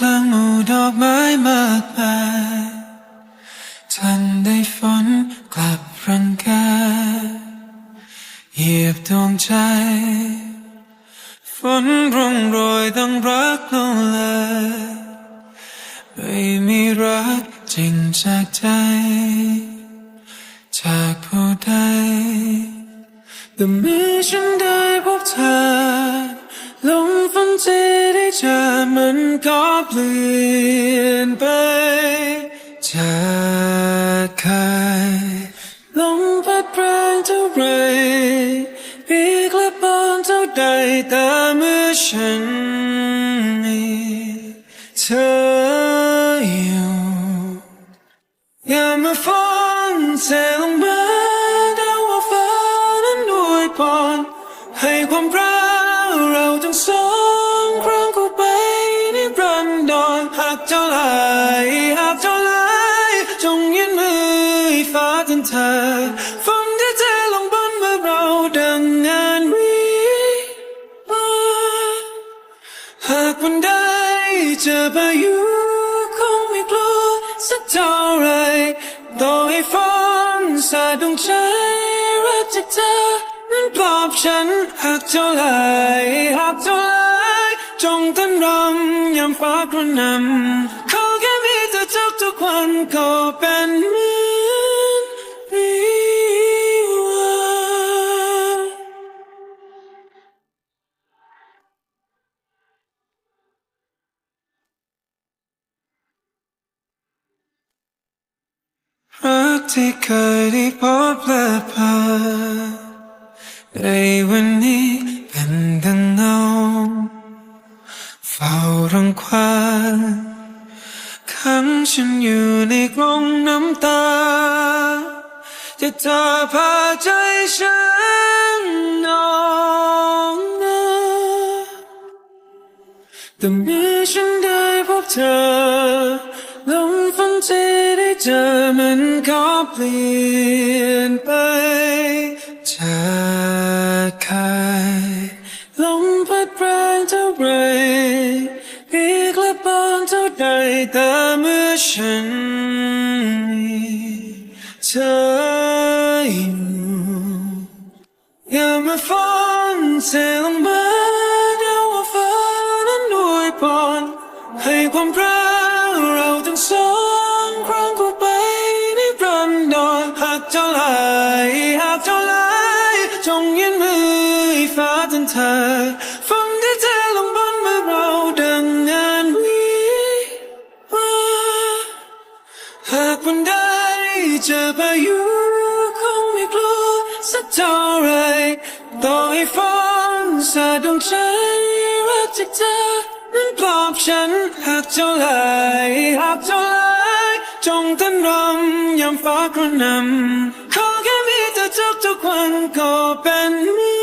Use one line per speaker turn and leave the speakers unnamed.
กลางหมู่ดอกไม้มากมายทันได้ฝนกลับรังแกเหยียบดวงใจ ฝนร่งโรยต้องรักลงเลยไม่มีรักจริงจากใจ จากผู้ใดแต่เมื่อฉันได้พบเธอ เจอมันก็เปลี่ยนไปจากเคยลมพัดแรงเท่าไรปีกและบอนเท่าใดแต่เมื่อฉันมีเธออยู่อย่ามาฟังเสียงมาดาวว่าฟ้านั้นอวยพรให้ความรักเราทั้งสองากเท่าไหรหากเท่าไหรจงยื่นมือให้ฟ้าทันเธอฝนที่เทลงบนเมื่อเราดังงานวิวาหากวันใดเจอพายุคงไม่กลัวสักเท่าไรต่อให้ฝนสาดดวงใจรักจากเธอนั้นปลอบฉันหากเท่าไรหากเท่าไรจงทันรำามฟ้ากระหนำขอแค่มีเธอทุกทุกวันก็เป็นเหมือนวิวาห์รักที่เคยได้พบและผ่านในวันนี้ รังควานขังฉันอยู่ในกรงน้ำตา จะเธอพาใจฉันนองนาแต่เมื่อฉันได้พบเธอลมฝันที่ได้เจอมันก็เปลี่ยนไปจากเคย ต่เมื่อฉันมีเธออยู่อย่ามาฟังเสียงมาดาว่าฟ้านั้นอวยพรให้ความรักเราทั้งสองครั้งเข้าไปในรันดรหากเท่าไหรหากเท่าไหรจงยืนมือฟ้าทันเธอ เจอพายุคงไม่กลัวสักเท่าไรต่อให้ฟ้าสาดดวงใจรักจากเธอนั้นปลอบฉันหากเท่าไหรหากเท่าไหรจงทันรำยามฟ้ากระหนำขอแค่มีเธอทุกทุกๆวันก็เป็นมี